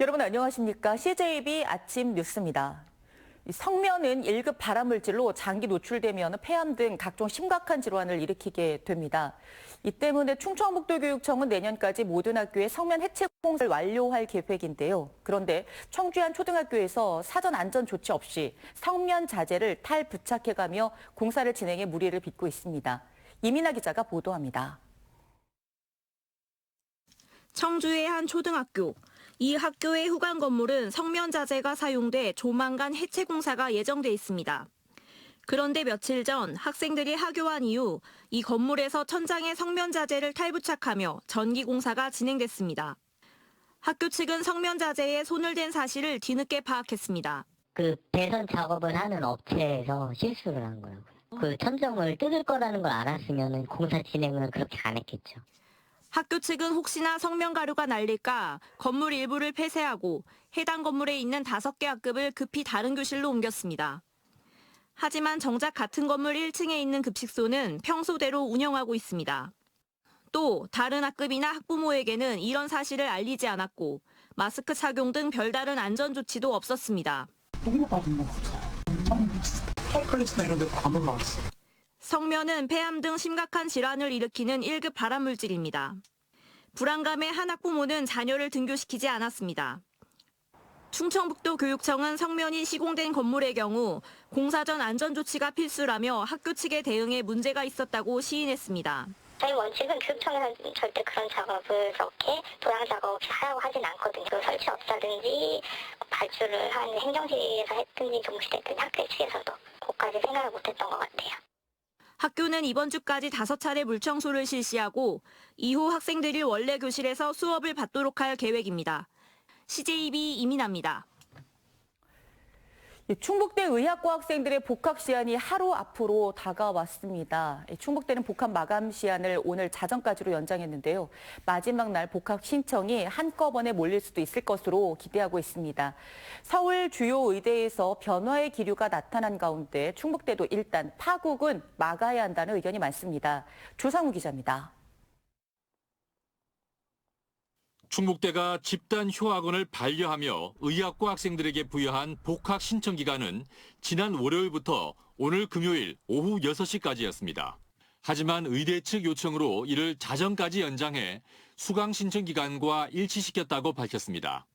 여러분 안녕하십니까? CJB 아침 뉴스입니다. 이 성면은 1급 발암물질로 장기 노출되면 폐암 등 각종 심각한 질환을 일으키게 됩니다. 이 때문에 충청북도 교육청은 내년까지 모든 학교에 성면 해체 공사를 완료할 계획인데요. 그런데 청주 한 초등학교에서 사전 안전 조치 없이 성면 자재를 탈부착해가며 공사를 진행해 무리를 빚고 있습니다. 이민아 기자가 보도합니다. 청주의 한 초등학교. 이 학교의 후관 건물은 성면 자재가 사용돼 조만간 해체 공사가 예정돼 있습니다. 그런데 며칠 전 학생들이 하교한 이후 이 건물에서 천장에 성면 자재를 탈부착하며 전기 공사가 진행됐습니다. 학교 측은 성면 자재에 손을 댄 사실을 뒤늦게 파악했습니다. 그 배선 작업을 하는 업체에서 실수를 한 거라고요. 그 천정을 뜯을 거라는 걸 알았으면 공사 진행을 그렇게 안 했겠죠. 학교 측은 혹시나 성면 가루가 날릴까 건물 일부를 폐쇄하고 해당 건물에 있는 다섯 개 학급을 급히 다른 교실로 옮겼습니다. 하지만 정작 같은 건물 1층에 있는 급식소는 평소대로 운영하고 있습니다. 또 다른 학급이나 학부모에게는 이런 사실을 알리지 않았고 마스크 착용 등 별다른 안전 조치도 없었습니다. 똥받은 거 같아. 펄플레스나 이런 데도 안 올라왔어. 성면은 폐암 등 심각한 질환을 일으키는 1급 발암물질입니다. 불안감에 한 학부모는 자녀를 등교시키지 않았습니다. 충청북도 교육청은 성면이 시공된 건물의 경우 공사 전 안전 조치가 필수라며 학교 측의 대응에 문제가 있었다고 시인했습니다. 저희 원칙은 교육청에서는 절대 그런 작업을 그렇게 도양 작업 하라고 하진 않거든요. 그 설치업자든지 발주를 한 행정실에서 했든지 동시됐든지 학교 측에서도 그것까지 생각을 못했던 것 같아요. 학교는 이번 주까지 다섯 차례 물청소를 실시하고 이후 학생들이 원래 교실에서 수업을 받도록 할 계획입니다. CJB 이민아입니다. 이 충북대 의학과 학생들의 복학 시한이 하루 앞으로 다가왔습니다. 이 충북대는 복학 마감 시한을 오늘 자정까지로 연장했는데요. 마지막 날 복학 신청이 한꺼번에 몰릴 수도 있을 것으로 기대하고 있습니다. 서울 주요 의대에서 변화의 기류가 나타난 가운데 충북대도 일단 파국은 막아야 한다는 의견이 많습니다. 조상우 기자입니다. 충북대가 집단 휴학원을 반려하며 의학과 학생들에게 부여한 복학 신청 기간은 지난 월요일부터 오늘 금요일 오후 6시까지였습니다. 하지만 의대 측 요청으로 이를 자정까지 연장해 수강 신청 기간과 일치시켰다고 밝혔습니다.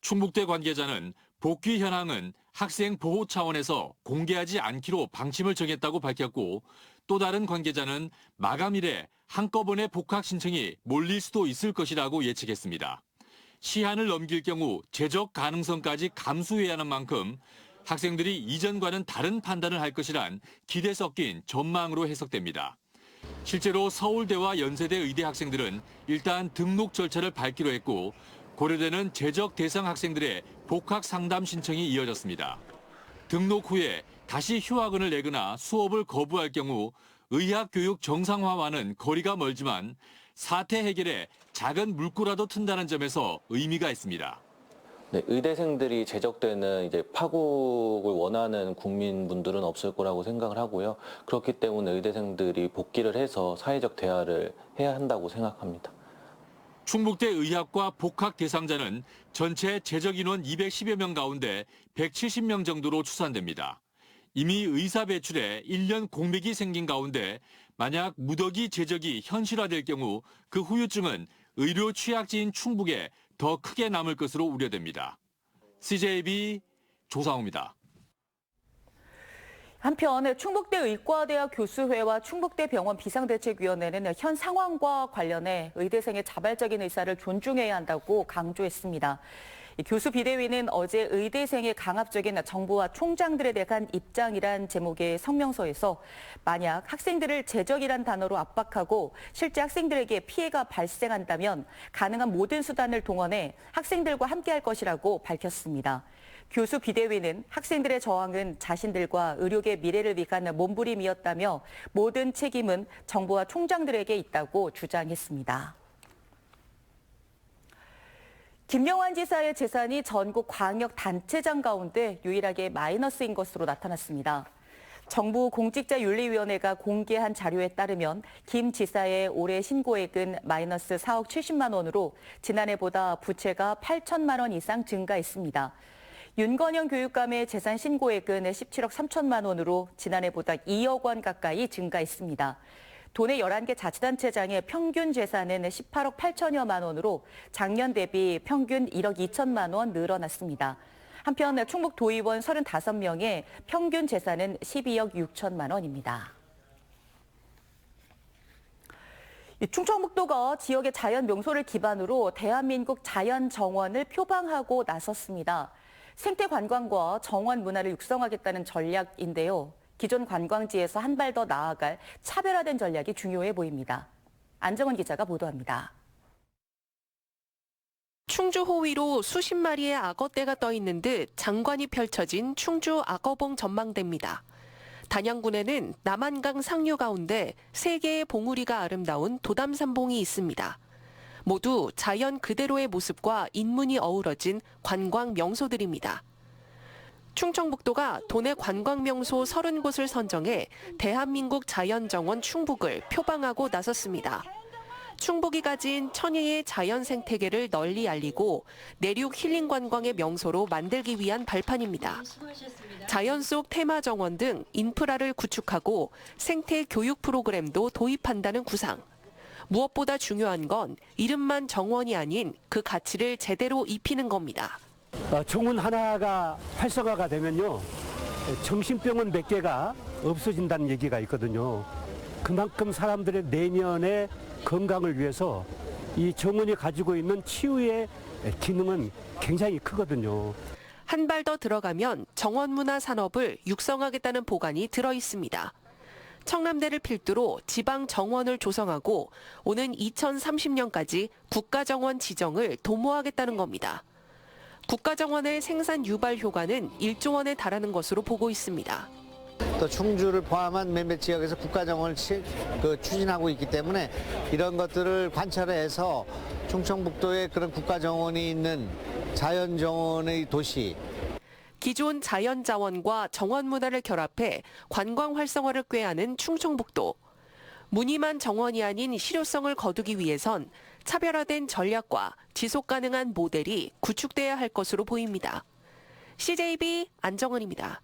충북대 관계자는 복귀 현황은 학생 보호 차원에서 공개하지 않기로 방침을 정했다고 밝혔고 또 다른 관계자는 마감일에 한꺼번에 복학 신청이 몰릴 수도 있을 것이라고 예측했습니다. 시한을 넘길 경우 제적 가능성까지 감수해야 하는 만큼 학생들이 이전과는 다른 판단을 할 것이란 기대 섞인 전망으로 해석됩니다. 실제로 서울대와 연세대 의대 학생들은 일단 등록 절차를 밟기로 했고 고려대는 제적 대상 학생들의 복학 상담 신청이 이어졌습니다. 등록 후에 다시 휴학원을 내거나 수업을 거부할 경우 의학 교육 정상화와는 거리가 멀지만 사태 해결에 작은 물꼬라도 튼다는 점에서 의미가 있습니다. 네, 의대생들이 제적되는 이제 파국을 원하는 국민분들은 없을 거라고 생각을 하고요. 그렇기 때문에 의대생들이 복귀를 해서 사회적 대화를 해야 한다고 생각합니다. 충북대 의학과 복학 대상자는 전체 재적 인원 210여 명 가운데 170명 정도로 추산됩니다. 이미 의사 배출에 1년 공백이 생긴 가운데 만약 무더기 제적이 현실화될 경우 그 후유증은 의료 취약지인 충북에 더 크게 남을 것으로 우려됩니다. CJB 조상우입니다. 한편 충북대 의과대학 교수회와 충북대 병원 비상대책위원회는 현 상황과 관련해 의대생의 자발적인 의사를 존중해야 한다고 강조했습니다. 교수 비대위는 어제 의대생의 강압적인 정부와 총장들에 대한 입장이란 제목의 성명서에서 만약 학생들을 제적이란 단어로 압박하고 실제 학생들에게 피해가 발생한다면 가능한 모든 수단을 동원해 학생들과 함께할 것이라고 밝혔습니다. 교수 비대위는 학생들의 저항은 자신들과 의료계 미래를 위한 몸부림이었다며 모든 책임은 정부와 총장들에게 있다고 주장했습니다. 김영환 지사의 재산이 전국 광역 단체장 가운데 유일하게 마이너스인 것으로 나타났습니다. 정부 공직자윤리위원회가 공개한 자료에 따르면 김 지사의 올해 신고액은 마이너스 4억 70만 원으로 지난해보다 부채가 8천만 원 이상 증가했습니다. 윤건영 교육감의 재산 신고액은 17억 3천만 원으로 지난해보다 2억 원 가까이 증가했습니다. 도내 11개 자치단체장의 평균 재산은 18억 8천여만 원으로 작년 대비 평균 1억 2천만 원 늘어났습니다. 한편 충북 도의원 35명의 평균 재산은 12억 6천만 원입니다. 이 충청북도가 지역의 자연 명소를 기반으로 대한민국 자연 정원을 표방하고 나섰습니다. 생태 관광과 정원 문화를 육성하겠다는 전략인데요. 기존 관광지에서 한 발 더 나아갈 차별화된 전략이 중요해 보입니다. 안정원 기자가 보도합니다. 충주 호위로 수십 마리의 악어떼가 떠 있는 듯 장관이 펼쳐진 충주 악어봉 전망대입니다. 단양군에는 남한강 상류 가운데 세 개의 봉우리가 아름다운 도담산봉이 있습니다. 모두 자연 그대로의 모습과 인문이 어우러진 관광 명소들입니다. 충청북도가 도내 관광 명소 30곳을 선정해 대한민국 자연정원 충북을 표방하고 나섰습니다. 충북이 가진 천혜의 자연 생태계를 널리 알리고 내륙 힐링 관광의 명소로 만들기 위한 발판입니다. 자연 속 테마 정원 등 인프라를 구축하고 생태 교육 프로그램도 도입한다는 구상. 무엇보다 중요한 건 이름만 정원이 아닌 그 가치를 제대로 입히는 겁니다. 어, 정원 하나가 활성화가 되면요 정신병원 몇 개가 없어진다는 얘기가 있거든요. 그만큼 사람들의 내년의 건강을 위해서 이 정원이 가지고 있는 치유의 기능은 굉장히 크거든요. 한 발 더 들어가면 정원 문화 산업을 육성하겠다는 보관이 들어 있습니다. 청남대를 필두로 지방 정원을 조성하고 오는 2030년까지 국가 정원 지정을 도모하겠다는 겁니다. 국가정원의 생산 유발 효과는 1조 원에 달하는 것으로 보고 있습니다. 또 충주를 포함한 몇몇 지역에서 국가정원을 치- 그 추진하고 있기 때문에 이런 것들을 관찰해서 충청북도에 그런 국가정원이 있는 자연정원의 도시 기존 자연자원과 정원 문화를 결합해 관광 활성화를 꾀하는 충청북도. 무늬만 정원이 아닌 실효성을 거두기 위해선 차별화된 전략과 지속 가능한 모델이 구축돼야 할 것으로 보입니다. CJB 안정은입니다.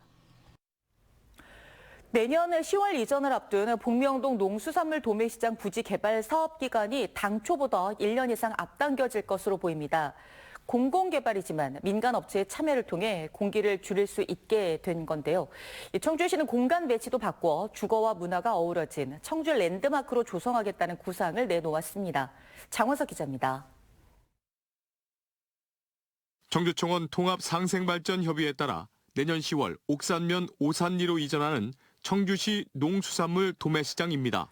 내년 10월 이전을 앞둔 복명동 농수산물 도매시장 부지 개발 사업 기간이 당초보다 1년 이상 앞당겨질 것으로 보입니다. 공공개발이지만 민간 업체의 참여를 통해 공기를 줄일 수 있게 된 건데요. 이 청주시는 공간 배치도 바꿔 주거와 문화가 어우러진 청주 랜드마크로 조성하겠다는 구상을 내놓았습니다. 장원석 기자입니다. 청주청원 통합 상생발전 협의에 따라 내년 10월 옥산면 오산리로 이전하는 청주시 농수산물 도매시장입니다.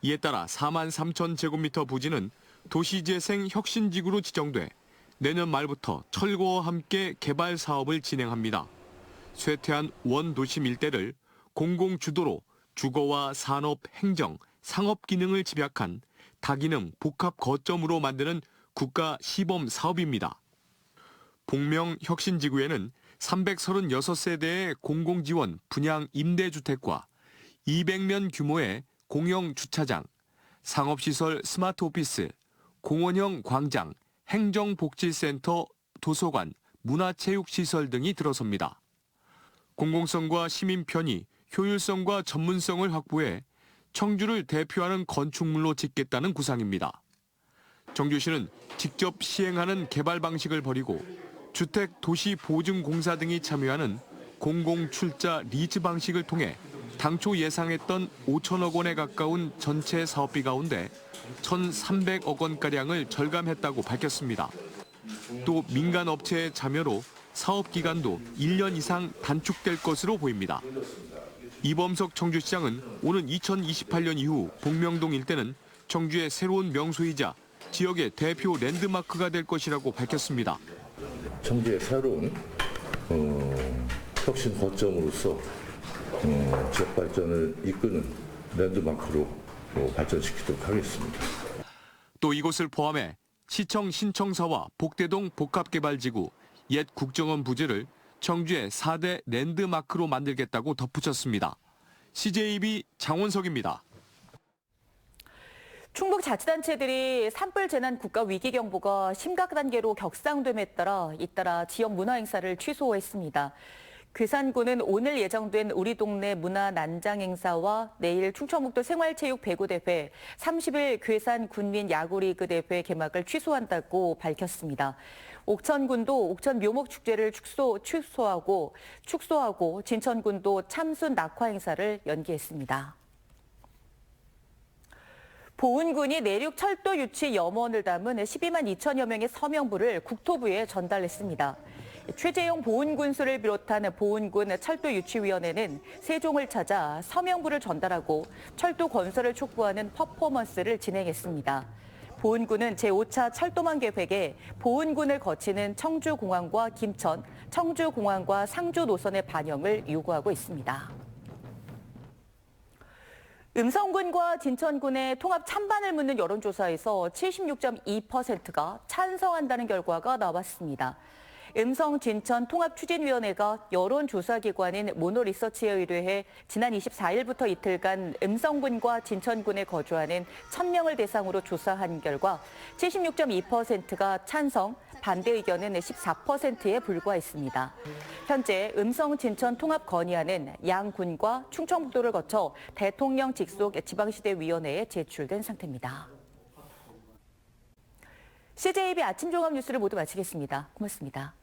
이에 따라 4만 3천 제곱미터 부지는 도시재생 혁신지구로 지정돼 내년 말부터 철거와 함께 개발 사업을 진행합니다. 쇠퇴한 원 도심 일대를 공공 주도로 주거와 산업, 행정, 상업 기능을 집약한 다기능 복합 거점으로 만드는 국가 시범 사업입니다. 복명 혁신지구에는 336세대의 공공지원 분양 임대주택과 200면 규모의 공영 주차장, 상업시설 스마트 오피스, 공원형 광장, 행정복지센터, 도서관, 문화체육시설 등이 들어섭니다. 공공성과 시민 편의, 효율성과 전문성을 확보해 청주를 대표하는 건축물로 짓겠다는 구상입니다. 정주시는 직접 시행하는 개발 방식을 버리고 주택 도시 보증 공사 등이 참여하는 공공 출자 리즈 방식을 통해 당초 예상했던 5천억 원에 가까운 전체 사업비 가운데 1,300억 원가량을 절감했다고 밝혔습니다. 또 민간 업체의 참여로 사업 기간도 1년 이상 단축될 것으로 보입니다. 이범석 청주시장은 오는 2028년 이후 복명동 일대는 청주의 새로운 명소이자 지역의 대표 랜드마크가 될 것이라고 밝혔습니다. 청주의 새로운 어, 혁신 거점으로서 어, 지역 발전을 이끄는 랜드마크로 어, 발전시키도록 하겠습니다. 또 이곳을 포함해 시청 신청사와 복대동 복합개발지구, 옛 국정원 부지를 청주의 4대 랜드마크로 만들겠다고 덧붙였습니다. CJB 장원석입니다. 충북 자치단체들이 산불 재난 국가 위기 경보가 심각 단계로 격상됨에 따라 잇따라 지역 문화 행사를 취소했습니다. 괴산군은 오늘 예정된 우리 동네 문화 난장 행사와 내일 충청북도 생활체육 배구 대회, 30일 괴산 군민 야구리그 대회 개막을 취소한다고 밝혔습니다. 옥천군도 옥천 묘목 축제를 축소, 취소하고 축소하고 진천군도 참순 낙화 행사를 연기했습니다. 보훈군이 내륙 철도 유치 염원을 담은 12만 2천여 명의 서명부를 국토부에 전달했습니다. 최재형 보훈군수를 비롯한 보훈군 철도유치위원회는 세종을 찾아 서명부를 전달하고 철도 건설을 촉구하는 퍼포먼스를 진행했습니다. 보훈군은 제5차 철도망 계획에 보훈군을 거치는 청주공항과 김천, 청주공항과 상주 노선의 반영을 요구하고 있습니다. 음성군과 진천군의 통합 찬반을 묻는 여론조사에서 76.2%가 찬성한다는 결과가 나왔습니다. 음성 진천 통합추진위원회가 여론조사기관인 모노리서치에 의뢰해 지난 24일부터 이틀간 음성군과 진천군에 거주하는 1000명을 대상으로 조사한 결과 76.2%가 찬성, 반대 의견은 14%에 불과했습니다. 현재 음성 진천 통합 건의안은 양군과 충청북도를 거쳐 대통령 직속 지방시대위원회에 제출된 상태입니다. CJB 아침 종합 뉴스를 모두 마치겠습니다. 고맙습니다.